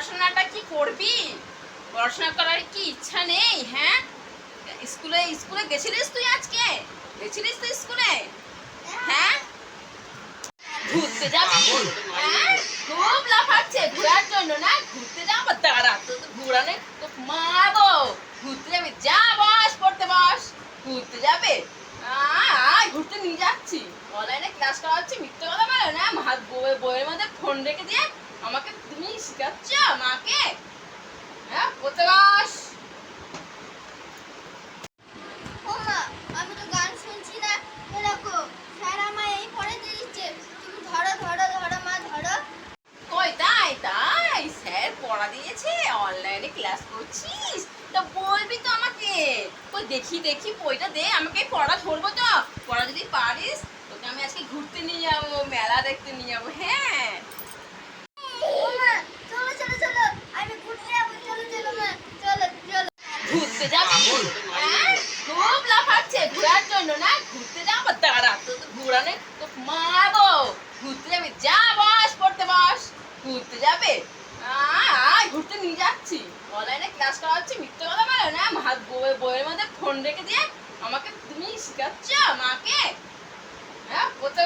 পড়াশোনাটা কি করবি? পড়াশোনা করার কি ইচ্ছা নেই হ্যাঁ? স্কুলে স্কুলে গেছিলিস তুই আজকে? গেছিলিস তুই স্কুলে? হ্যাঁ? ঘুরতে যাবি? হ্যাঁ? খুব লাফাচ্ছে ঘোরার জন্য, না? ঘুরতে যাব? দাঁড়া তো ঘুরানে তো মারবো। ঘুরতে যাবি? যা বস, পড়তে বস। ঘুরতে যাবে? ঘুরতে নিয়ে যাচ্ছি। অনলাইনে ক্লাস করা হচ্ছে মিথ্যে কথা বলো না। হাত বই- বইয়ের মধ্যে ফোন রেখে দিয়ে আমাকে তুমি শেখাচ্ছ মাকে হ্যাঁ মা আমি তো গান শুনছি না। এ স্যার আমায় এই পড়ে দিচ্ছে। তুমি ধরো ধরো ধরো মা ধরো। কই তাই তাই। স্যার পড়া দিয়েছে অনলাইনে ক্লাস করছিস? তা বলবি তো আমাকে। কই দেখি দেখি বইটা দে আমাকে পড়া ধরবো তো। পড়া যদি পারিস তোকে আমি আজকে ঘুরতে নিয়ে যাব মেলা দেখতে নিয়ে যাব হ্যাঁ ও মা চলো চলো চলো আমি ঘুরতে যাব চলো চলো মা চলো চলো ঘুরতে হ্যাঁ? ঘোরার জন্য না ঘুরতে যাব? ঘুরতে যা পড়তে ঘুরতে যাবে? আয়, ঘুরতে নিয়ে যাচ্ছি। অনলাইনে ক্লাস মিথ্যে কথা না। বইয়ের মধ্যে ফোন রেখে দিয়ে আমাকে তুমি শেখাচ্ছ মাকে? হ্যাঁ পড়তে